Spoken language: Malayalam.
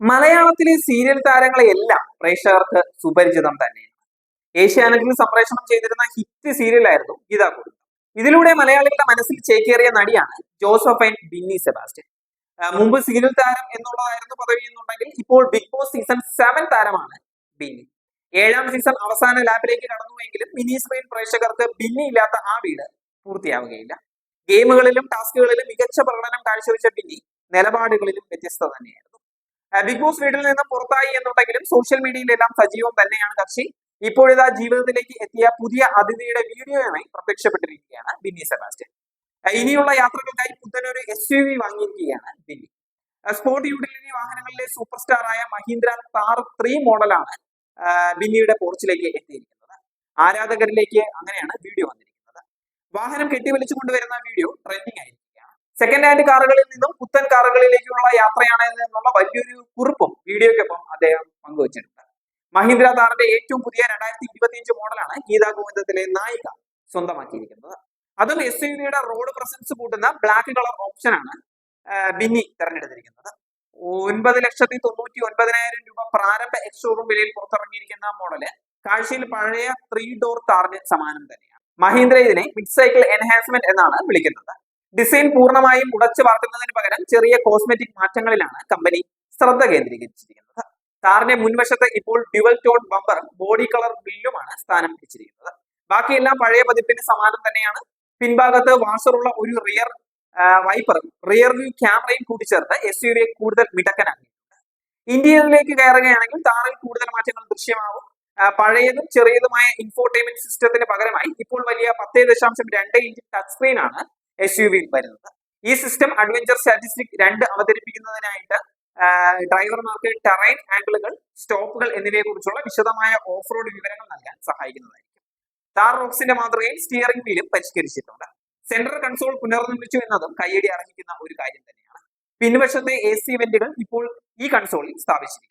മലയാളത്തിലെ സീരിയൽ താരങ്ങളെയെല്ലാം പ്രേക്ഷകർക്ക് സുപരിചിതം തന്നെയാണ്. ഏഷ്യാനെറ്റിൽ സംപ്രേഷണം ചെയ്തിരുന്ന ഹിറ്റ് സീരിയലായിരുന്നു ഗീതാ കുടുംബം ഇതിലൂടെ മലയാളികളുടെ മനസ്സിൽ ചേക്കേറിയ നടിയാണ് ജോസഫൈൻ ബിന്നി സെബാസ്റ്റ്യൻ. മുമ്പ് സീരിയൽ താരം എന്നുള്ളതായിരുന്നു പദവി എന്നുണ്ടെങ്കിൽ ഇപ്പോൾ ബിഗ് ബോസ് സീസൺ സെവൻ താരമാണ് ബിന്നി. ഏഴാം സീസൺ അവസാന ലാബിലേക്ക് കടന്നുവെങ്കിലും മിനി സ്ക്രീൻ പ്രേക്ഷകർക്ക് ബിന്നി ഇല്ലാത്ത ആ വീട് പൂർത്തിയാവുകയില്ല. ഗെയിമുകളിലും ടാസ്കുകളിലും മികച്ച പ്രകടനം കാഴ്ചവെച്ച ബിന്നി നിലപാടുകളിലും വ്യത്യസ്ത തന്നെയായിരുന്നു ആ, ബിഗ് ബോസ് വീട്ടിൽ നിന്ന് പുറത്തായി എന്നുണ്ടെങ്കിലും സോഷ്യൽ മീഡിയയിലെല്ലാം സജീവം തന്നെയാണ് കക്ഷി. ഇപ്പോഴിതാ ജീവിതത്തിലേക്ക് എത്തിയ പുതിയ അതിഥിയുടെ വീഡിയോയുമായി പ്രത്യക്ഷപ്പെട്ടിരിക്കുകയാണ് ബിന്നി സെബാസ്റ്റ്യൻ. ഇനിയുള്ള യാത്രകൾക്കായി പുത്തനൊരു എസ് യു വി വാങ്ങിയിരിക്കുകയാണ് ബിന്നി. സ്പോർട്ട് യൂട്ടിലിറ്റി വാഹനങ്ങളിലെ സൂപ്പർ സ്റ്റാർ ആയ മഹീന്ദ്ര താർ ത്രീ മോഡലാണ് ബിന്നിയുടെ പോർച്ചിലേക്ക് എത്തിയിരിക്കുന്നത്. ആരാധകരിലേക്ക് അങ്ങനെയാണ് വീഡിയോ വന്നിരിക്കുന്നത്. വാഹനം കെട്ടിവലിച്ചു കൊണ്ടുവരുന്ന വീഡിയോ ട്രെൻഡിങ് ആയിരിക്കുകയാണ്. സെക്കൻഡ് ഹാൻഡ് കാറുകളിൽ നിന്നും പുത്തൻ കാറുകളിലേക്കുള്ള യാത്രയാണ് എന്നുള്ള വലിയൊരു കുറിപ്പും വീഡിയോയ്ക്കൊപ്പം അദ്ദേഹം പങ്കുവച്ചിട്ടുണ്ട്. മഹീന്ദ്ര താറിന്റെ ഏറ്റവും പുതിയ രണ്ടായിരത്തി ഇരുപത്തിയഞ്ച് മോഡലാണ് ഗീതാ ഗോവിന്ദത്തിലെ നായിക സ്വന്തമാക്കിയിരിക്കുന്നത്. അതും എസ് യു വിയുടെ റോഡ് പ്രസൻസ് കൂട്ടുന്ന ബ്ലാക്ക് കളർ ഓപ്ഷനാണ് ബിന്നി തെരഞ്ഞെടുത്തിരിക്കുന്നത്. ഒൻപത് ലക്ഷത്തി തൊണ്ണൂറ്റി ഒൻപതിനായിരം രൂപ പ്രാരംഭ എക്സ് ഷോറൂം വിലയിൽ പുറത്തിറങ്ങിയിരിക്കുന്ന മോഡൽ കാഴ്ചയിൽ പഴയ ത്രീ ഡോർ കാറിന് സമാനം തന്നെയാണ്. മഹീന്ദ്ര ഇതിനെ മിഡ് സൈക്കിൾ എൻഹാൻസ്മെന്റ് എന്നാണ് വിളിക്കുന്നത്. ഡിസൈൻ പൂർണമായും ഉടച്ചു വാർക്കുന്നതിന് പകരം ചെറിയ കോസ്മെറ്റിക് മാറ്റങ്ങളിലാണ് കമ്പനി ശ്രദ്ധ കേന്ദ്രീകരിച്ചിരിക്കുന്നത്. കാറിന്റെ മുൻവശത്ത് ഇപ്പോൾ dual tone bumper body colour ബില്ലുമാണ് സ്ഥാനം പിടിച്ചിരിക്കുന്നത്. ബാക്കിയെല്ലാം പഴയ പതിപ്പിന് സമാനം തന്നെയാണ്. പിൻഭാഗത്ത് വാഷറുള്ള ഒരു റിയർ വൈപ്പറും റിയർ വ്യൂ ക്യാമറയും കൂട്ടിച്ചേർത്ത് എസ് യു കൂടുതൽ മിടക്കനാക്കി. ഇന്ത്യയിലേക്ക് കയറുകയാണെങ്കിൽ താറിൽ കൂടുതൽ മാറ്റങ്ങൾ ദൃശ്യമാവും. പഴയതും ചെറിയതുമായ ഇൻഫോർടൈൻമെന്റ് സിസ്റ്റത്തിന് പകരമായി ഇപ്പോൾ വലിയ പത്തേ ദശാംശം രണ്ട് ഇഞ്ച് ടച്ച് സ്ക്രീനാണ് എസ് യു വിയിൽ വരുന്നത്. ഈ സിസ്റ്റം അഡ്വഞ്ചർ സ്റ്റാറ്റിസ്റ്റിക് രണ്ട് അവതരിപ്പിക്കുന്നതിനായിട്ട് ഡ്രൈവർമാർക്ക് ടെറൈൻ ആംഗിളുകൾ സ്റ്റോപ്പുകൾ എന്നിവയെ കുറിച്ചുള്ള വിശദമായ ഓഫ് റോഡ് വിവരങ്ങൾ നൽകാൻ സഹായിക്കുന്നതായിരിക്കും. താർ റോക്സിന്റെ മാതൃകയിൽ സ്റ്റിയറിംഗ് വീലും പരിഷ്കരിച്ചിട്ടുണ്ട്. സെൻട്രൽ കൺസോൾ പുനർനിർമ്മിച്ചു എന്നതും കയ്യടി അർഹിക്കുന്ന ഒരു കാര്യം തന്നെയാണ്. പിൻവശത്തെ എ സി വെന്റുകൾ ഇപ്പോൾ ഈ കൺസോളിൽ സ്ഥാപിച്ചിരിക്കുന്നു.